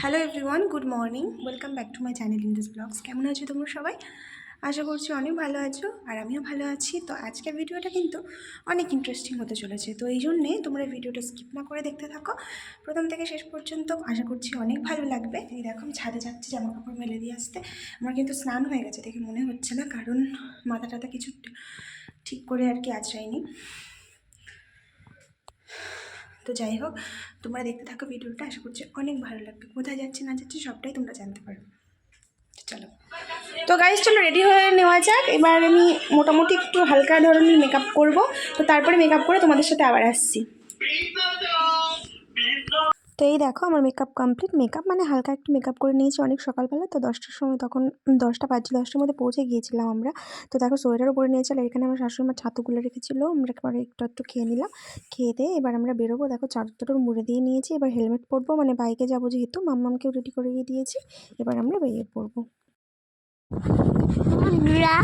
Hello everyone good morning welcome back to my channel in this blogs কেমন আছো তোমরা সবাই? আশা করছি অনেক ভালো আছো আর আমিও ভালো আছি। তো আজকের ভিডিওটা কিন্তু অনেক ইন্টারেস্টিং হতে চলেছে। তো এই জন্যে তোমরা ভিডিওটা স্কিপ না করে দেখতে থাকো। প্রথম থেকে শেষ পর্যন্ত আশা করছি অনেক ভালো লাগবে। এই দেখো, আমি ছাদে যাচ্ছি জামা কাপড় মেলে দিয়ে আসতে। আমার কিন্তু স্নান হয়ে গেছে দেখে মনে হচ্ছে না, কারণ মাথা টাথা কিছু ঠিক করে আর কি আঁচড়াইনি তো যাই হোক, তোমরা দেখতে থাকো ভিডিওটা। আশা করছি অনেক ভালো লাগবে। কোথায় যাচ্ছে না যাচ্ছে সবটাই তোমরা জানতে পারবে। চলো। তো গাইজ চলো রেডি হয়ে নেওয়া যাক। এবার আমি মোটামুটি একটু হালকা ধরনের মেকআপ করব। তো তারপরে মেকআপ করে তোমাদের সাথে আবার আসছি। তো এই দেখো, আমার মেকআপ কমপ্লিট মেকআপ মানে হালকা একটু মেকআপ করে নিয়েছি। অনেক সকালবেলা, তো দশটার সময় তখন দশটা বাজছে দশটার মধ্যে পৌঁছে গিয়েছিলাম আমরা। তো দেখো, সোয়েটারও পরে নিয়েছি আর এখানে আমার শাশুড়ি ছাতুগুলো রেখেছিলো। আমরা একবারে একটু একটু খেয়ে নিলাম। খেয়ে দিয়ে এবার আমরা বেরোবো। দেখো চাদর টাদর মুড়ে দিয়ে নিয়েছি। এবার হেলমেট পরবো। মানে বাইকে যাব যেহেতু, মাম্মামকেও রেডি করে দিয়েছি। এবার আমরা বেরিয়ে পড়ব। বন্ধুরা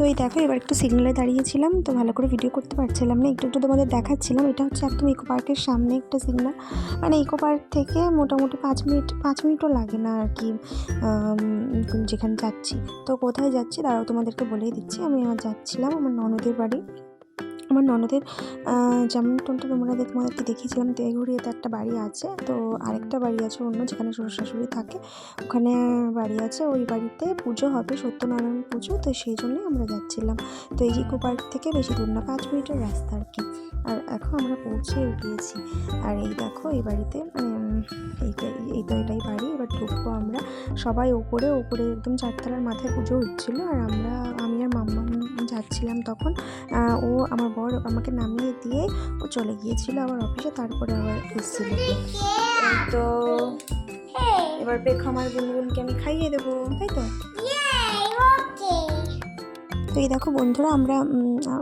তো এই দেখো, এবার একটু সিগনালে দাঁড়িয়েছিলাম, তো ভালো করে ভিডিও করতে পারছিলাম না, একটু একটু তোমাদের দেখাচ্ছিলাম। এটা হচ্ছে একদম ইকো পার্কের সামনে একটা সিগনাল মানে ইকো পার্ক থেকে মোটামুটি পাঁচ মিনিট, পাঁচ মিনিটও লাগে না আর কি যেখানে যাচ্ছি। তো কোথায় যাচ্ছি তারাও তোমাদেরকে বলেই দিচ্ছি। আমি আমার যাচ্ছিলাম আমার ননদের বাড়ি। আমার ননদের যেমন টোনটা তোমরা তোমাদেরকে দেখিয়েছিলাম দেঘুরিয়াতে একটা বাড়ি আছে, তো আরেকটা বাড়ি আছে অন্য যেখানে শ্বশুর শাশুড়ি থাকে, ওখানে বাড়ি আছে, ওই বাড়িতে পুজো হবে, সত্যনারায়ণ পুজো, তো সেই জন্যই আমরা যাচ্ছিলাম। তো এই ইকো পার্ক থেকে বেশি দূর না, পাঁচ মিনিটের রাস্তা আর কি। আর এখন আমরা পৌঁছে গিয়েছি। আর এই দেখো এই বাড়িতে উম, এই তো- এই তো এটাই বাড়ি। এবার ঢুকবো আমরা সবাই ওপরে ওপরে একদম চারতলার মাথায় পুজো হচ্ছিল। আর আমরা আমি আর মাম্মা যাচ্ছিলাম তখন। ও আমার বর আমাকে নামিয়ে দিয়ে ও চলে গিয়েছিল আবার অফিসে তারপরে আবার এসেছিল। তো এবার পেখ আমার গুনগুনকে আমি খাইয়ে দেবো তাই তো? তো এই দেখো বন্ধুরা, আমরা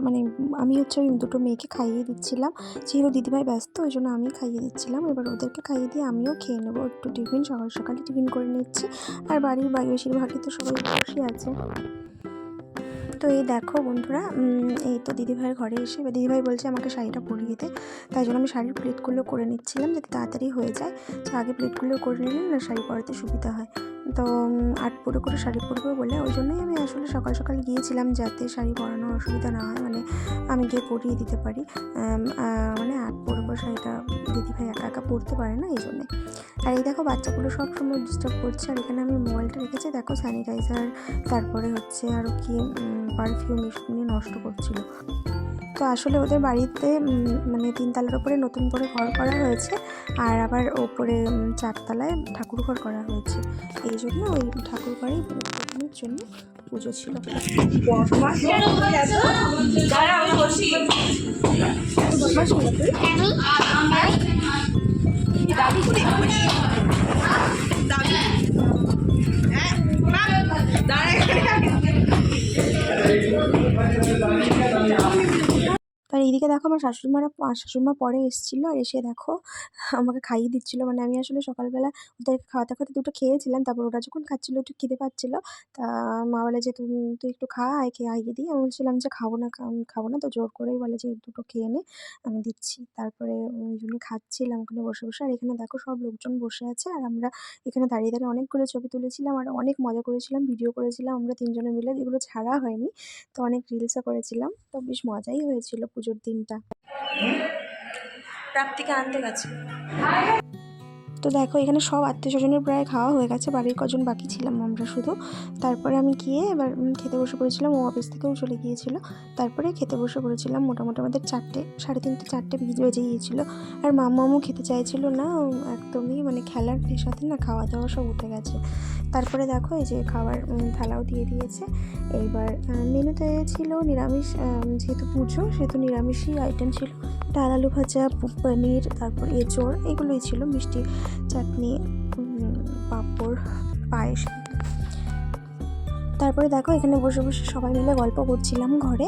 মানে আমি হচ্ছে ওই দুটো মেয়েকে খাইয়ে দিচ্ছিলাম। যেহেতু দিদিভাই ব্যস্ত, ওই জন্য আমি খাইয়ে দিচ্ছিলাম। এবার ওদেরকে খাইয়ে দিয়ে আমিও খেয়ে নেব। একটু টিফিন, সকাল সকালে টিফিন করে নিচ্ছি। আর বাড়ির বাড়ি বেশিরভাগই তো সবাই বসে আছে। তো এই দেখো বন্ধুরা এই তো দিদিভাইয়ের ঘরে এসে এবার দিদিভাই বলছে আমাকে শাড়িটা পরিয়ে দে, তাই জন্য আমি শাড়ির প্লেটগুলো করে নিচ্ছিলাম যাতে তাড়াতাড়ি হয়ে যায়। তো আগে প্লেটগুলো করে নিলে না শাড়ি পরাতে সুবিধা হয়। তো আট পরে করে শাড়ি পরবো বলে ওই জন্যই আমি আসলে সকাল সকাল গিয়েছিলাম যাতে শাড়ি পরানোর অসুবিধা না হয় মানে আমি গিয়ে পরিয়ে দিতে পারি। মানে আট পরবো শাড়িটা দিদিভাই একা একা পড়তে পারে না এই জন্যে। আর এই দেখো বাচ্চাগুলো সবসময় ডিস্টার্ব করছে আর এখানে আমি মোবাইলটা রেখেছি, দেখো স্যানিটাইজার তারপরে হচ্ছে আরও কি পারফিউম এসব নিয়ে নষ্ট করছিল। তো আসলে ওদের বাড়িতে মানে তিনতলার উপরে নতুন করে ঘর করা হয়েছে আর আবার ওপরে চারতলায় ঠাকুর ঘর করা হয়েছে এই জন্য ওই ঠাকুর ঘরে প্রথমের জন্য পুজো ছিল আমার শাশুড়িমারা শাশুড়িমা পরে এসেছিল আর এসে দেখো আমাকে খাইয়ে দিচ্ছিল। মানে আমি আসলে সকালবেলা ওদেরকে খাওয়াতে খাওয়াতে দুটো খেয়েছিলাম। তারপর ওরা যখন খাচ্ছিলো একটু খিদে পাচ্ছিলো, তা মা বলে যে, তুমি, তুই একটু খা আয় খেয়ে আইয়ে দিই আমি বলছিলাম যে, খাব না খাব না। তো জোর করেই বলে যে, দুটো খেয়ে নে, আমি দিচ্ছি। তারপরে ওই জন্য খাচ্ছিলাম ওখানে বসে বসে। আর এখানে দেখো সব লোকজন বসে আছে আর আমরা এখানে দাঁড়িয়ে দাঁড়িয়ে অনেকগুলো ছবি তুলেছিলাম আর অনেক মজা করেছিলাম, ভিডিও করেছিলাম। আমরা তিনজনে মিলে যেগুলো ছাড়া হয়নি, তো অনেক রিলসও করেছিলাম। তো বেশ মজাই হয়েছিল পুজোর দিনটা। প্রাপ্তিকে আনতে গেছে। তো দেখো, এখানে সব আত্মীয় স্বজনের প্রায় খাওয়া হয়ে গেছে, বাড়ির কজন বাকি ছিলাম আমরা শুধু। তারপরে আমি গিয়ে এবার খেতে বসে পড়েছিলাম, ও অফিস থেকেও চলে গিয়েছিল। তারপরে খেতে বসে পড়েছিলাম, মোটামুটি আমাদের চারটে, সাড়ে তিনটে, চারটে ভিজ বেজে গিয়েছিল। আর মাম্মামও খেতে চাইছিল না একদমই মানে খেলার সাথে না খাওয়া দাওয়া সব উঠে গেছে। তারপরে দেখো, এই যে খাবার থালাও দিয়ে দিয়েছে। এইবার মেনুতে ছিল নিরামিষ যেহেতু পুজো, সেহেতু নিরামিষই আইটেম ছিল। ডাল, আলু ভাজা পনির, তারপর এঁচড়, এগুলোই ছিল মিষ্টি। চাটনি পাঁপড়, পায়েস। তারপরে দেখো, এখানে বসে বসে সবাই মিলে গল্প করছিলাম ঘরে।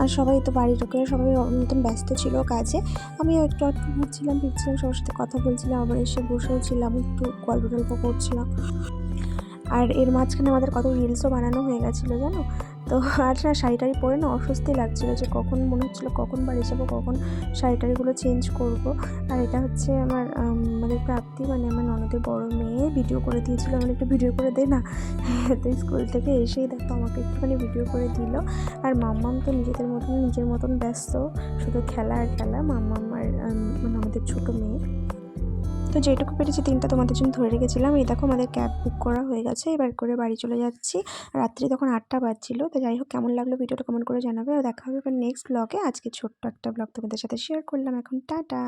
আর সবাই তো বাড়ির লোকেরা সবাই মতন ব্যস্ত ছিল কাজে। আমিও একটু একটু ঘুরছিলাম ফিরছিলাম, সবার সাথে কথা বলছিলাম, আবার এসে বসেও ছিলাম, একটু গল্প টল্প করছিলাম। আর এর মাঝখানে আমাদের কত রিলসও বানানো হয়ে গেছিল, জানো? তো আর না শাড়ি টাড়ি পরে না অস্বস্তি লাগছিল যে কখন মনে হচ্ছিল কখন বাড়ি যাব, কখন শাড়ি টাড়িগুলো চেঞ্জ করব। আর এটা হচ্ছে আমার মানে প্রাপ্তি মানে আমার ননদের বড় মেয়ে ভিডিও করে দিয়েছিলো। আমার একটু ভিডিও করে দে না। তো স্কুল থেকে এসেই দেখো আমাকে একটুখানি ভিডিও করে দিল। আর মাম্মাম তো নিজেদের মতন, নিজের মতন ব্যস্ত। শুধু খেলা আর খেলা। মাম্মাম আর মানে আমাদের ছোটো মেয়ে। তো যেটুকু পেরেছি তিনটা তোমাদের জন্য ধরে রেখেছিলাম। এই দেখো আমাদের ক্যাব বুক করা হয়ে গেছে। এবার করে বাড়ি চলে যাচ্ছি। রাত্রি তখন আটটা বাজছিল। তো যাই হোক, কেমন লাগল ভিডিওটা কমেন্ট করে জানাবে। দেখা হবে এবার নেক্সট ব্লগে আজকে ছোট্ট একটা ব্লগ তোমাদের সাথে শেয়ার করলাম। এখন টাটা!